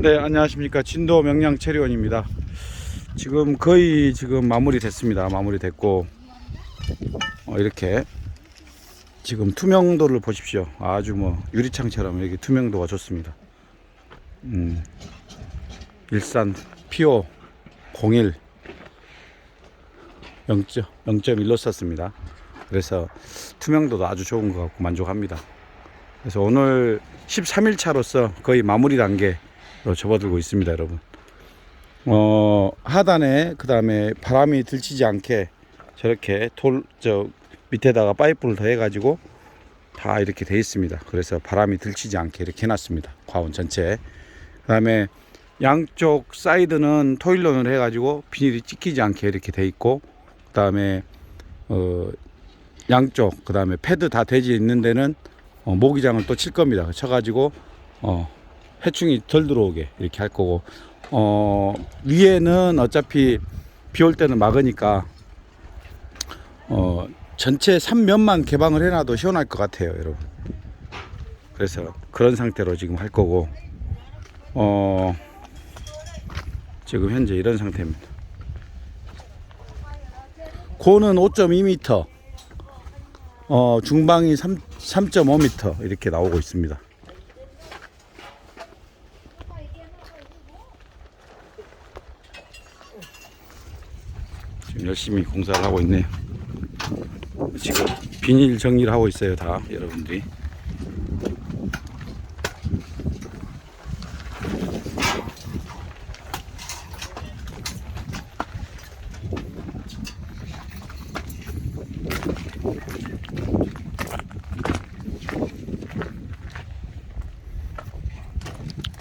네, 안녕하십니까. 진도 명량 체리원입니다. 지금 거의 지금 마무리 됐습니다. 마무리 됐고, 어, 이렇게 지금 투명도를 보십시오. 아주 뭐 유리창처럼 여기 투명도가 좋습니다. 음, 일산 피오 01 0.1로 썼습니다. 그래서 투명도도 아주 좋은 것 같고 만족합니다. 그래서 오늘 13일 차로서 거의 마무리 단계로 접어들고 있습니다, 여러분. 어, 하단에 그 다음에 바람이 들치지 않게 저렇게 돌 저 밑에다가 파이프를 더해 가지고 다 이렇게 돼 있습니다. 그래서 바람이 들치지 않게 이렇게 해 놨습니다. 과원 전체. 그 다음에 양쪽 사이드는 토일론을 해 가지고 비닐이 찢기지 않게 이렇게 돼 있고 그 다음에 어 양쪽 그 다음에 패드 다 되지 있는 데는 어, 모기장을 또 칠 겁니다. 쳐 가지고 어, 해충이 덜 들어오게 이렇게 할 거고 어, 위에는 어차피 비 올 때는 막으니까 어, 전체 3면만 개방을 해놔도 시원할 것 같아요, 여러분. 그래서 그런 상태로 지금 할 거고 어, 지금 현재 이런 상태입니다. 고는 5.2m, 어, 중방이 3, 3.5m 이렇게 나오고 있습니다. 열심히 공사를 하고 있네요. 지금 비닐 정리를 하고 있어요, 다 여러분들이.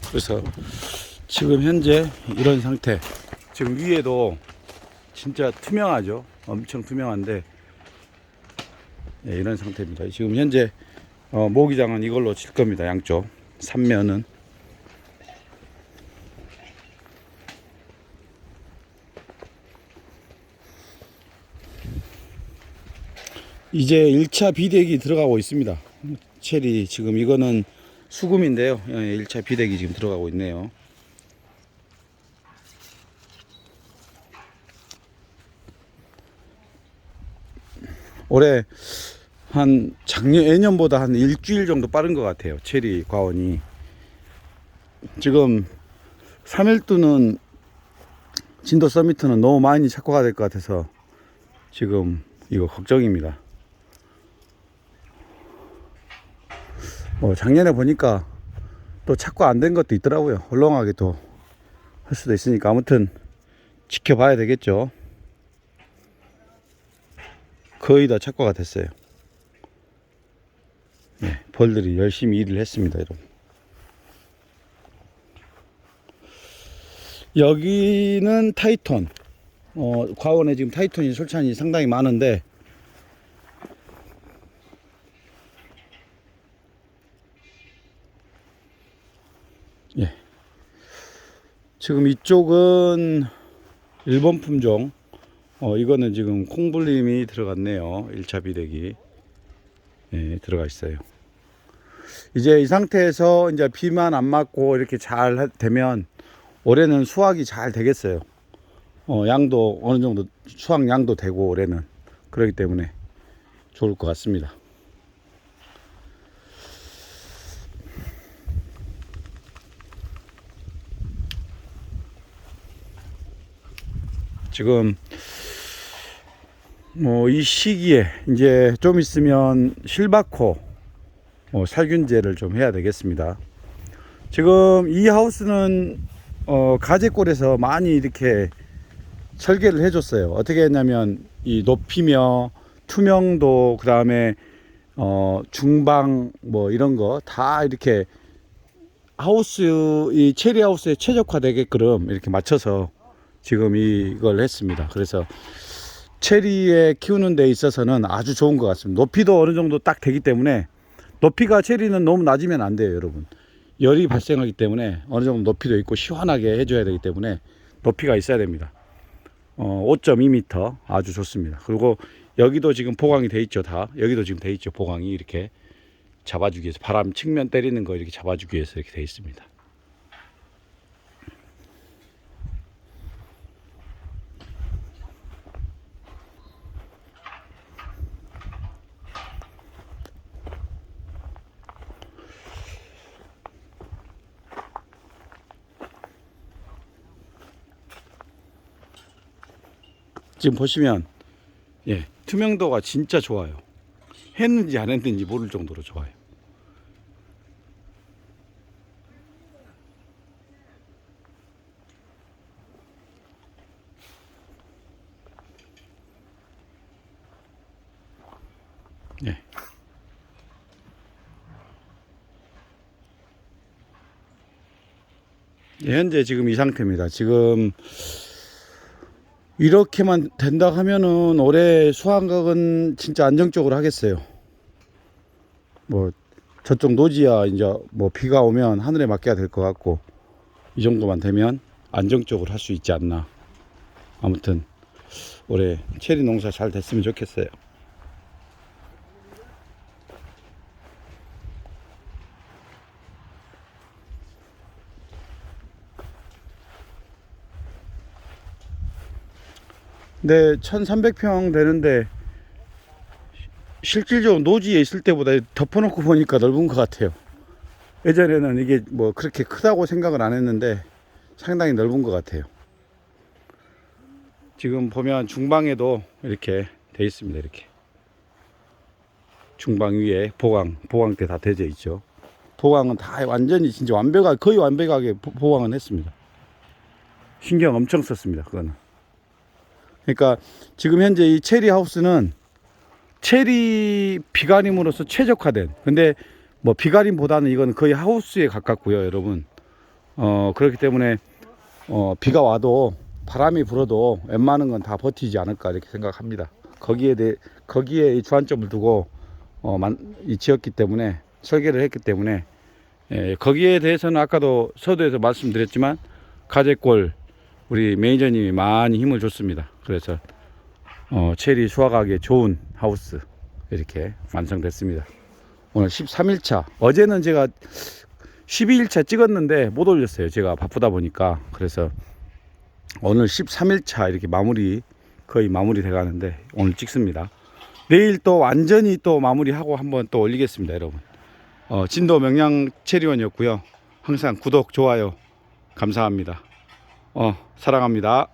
그래서 지금 현재 이런 상태. 지금 위에도 진짜 투명하죠. 엄청 투명한데 예, 이런 상태입니다. 지금 현재 어, 모기장은 이걸로 칠 겁니다. 양쪽 3면은 이제 1차 비대기 들어가고 있습니다. 체리 지금 이거는 수금인데요. 예, 1차 비대기 지금 들어가고 있네요. 올해 한 작년 예년보다 한 일주일 정도 빠른 것 같아요. 체리 과원이 지금 3일두는 진도 서미트는 너무 많이 착과가 될 것 같아서 지금 이거 걱정입니다. 뭐 작년에 보니까 또 착과 안된 것도 있더라고요. 헐렁하게 또 할 수도 있으니까 아무튼 지켜봐야 되겠죠. 거의 다 착과가 됐어요. 네, 벌들이 열심히 일을 했습니다, 여러분. 여기는 타이톤. 어, 과원에 지금 타이톤이 솔찬이 상당히 많은데 예. 지금 이쪽은 일본 품종. 어, 이거는 지금 콩불림이 들어갔네요. 1차 비대기. 예, 들어가 있어요. 이제 이 상태에서 이제 비만 안 맞고 이렇게 잘 하- 되면 올해는 수확이 잘 되겠어요. 어, 양도 어느 정도 수확 양도 되고 올해는 그렇기 때문에 좋을 것 같습니다. 지금 뭐 이 시기에 이제 좀 있으면 실바코 어, 살균제를 좀 해야 되겠습니다. 지금 이 하우스는 어, 가재골에서 많이 이렇게 설계를 해줬어요. 어떻게 했냐면 이 높이며 투명도 그 다음에 어, 중방 뭐 이런 거 다 이렇게 하우스 이 체리 하우스에 최적화되게끔 이렇게 맞춰서 지금 이걸 했습니다. 그래서 체리에 키우는 데 있어서는 아주 좋은 것 같습니다. 높이도 어느 정도 딱 되기 때문에 높이가 체리는 너무 낮으면 안 돼요, 여러분. 열이 발생하기 때문에 어느 정도 높이도 있고 시원하게 해줘야 되기 때문에 높이가 있어야 됩니다. 어, 5.2m 아주 좋습니다. 그리고 여기도 지금 보강이 돼 있죠, 다. 여기도 지금 돼 있죠, 보강이 이렇게 잡아주기 위해서 바람 측면 때리는 거 이렇게 잡아주기 위해서 이렇게 돼 있습니다. 지금 보시면 예 투명도가 진짜 좋아요. 했는지 안 했는지 모를 정도로 좋아요. 예. 예, 현재 지금 이 상태입니다. 지금 이렇게만 된다 하면은 올해 수확은 진짜 안정적으로 하겠어요. 뭐 저쪽 노지야 이제 뭐 비가 오면 하늘에 맡겨야 될 것 같고 이 정도만 되면 안정적으로 할 수 있지 않나. 아무튼 올해 체리 농사 잘 됐으면 좋겠어요. 네, 1300평 되는데 실질적으로 노지에 있을 때보다 덮어놓고 보니까 넓은 것 같아요. 예전에는 이게 뭐 그렇게 크다고 생각을 안 했는데 상당히 넓은 것 같아요. 지금 보면 중방에도 이렇게 돼 있습니다. 이렇게 중방 위에 보강 보강대 다 되져 있죠. 보강은 다 완전히 진짜 완벽하게 거의 완벽하게 보- 보강은 했습니다. 신경 엄청 썼습니다. 그거는. 그러니까 지금 현재 이 체리 하우스는 체리 비가림으로서 최적화된. 근데 뭐 비가림보다는 이건 거의 하우스에 가깝고요 여러분. 어 그렇기 때문에 어 비가 와도 바람이 불어도 웬만한 건 다 버티지 않을까 이렇게 생각합니다. 거기에 대해 거기에 이 주안점을 두고 어 만 이 지었기 때문에 설계를 했기 때문에 예, 거기에 대해서는 아까도 서두에서 말씀드렸지만 가재골 우리 매니저님이 많이 힘을 줬습니다. 그래서 어, 체리 수확하기에 좋은 하우스 이렇게 완성됐습니다. 오늘 13일차. 어제는 제가 12일차 찍었는데 못 올렸어요. 제가 바쁘다 보니까. 그래서 오늘 13일차 이렇게 마무리 거의 마무리 돼 가는데 오늘 찍습니다. 내일 또 완전히 또 마무리하고 한번 또 올리겠습니다, 여러분. 어, 진도 명량 체리원이었고요. 항상 구독, 좋아요 감사합니다. 어, 사랑합니다.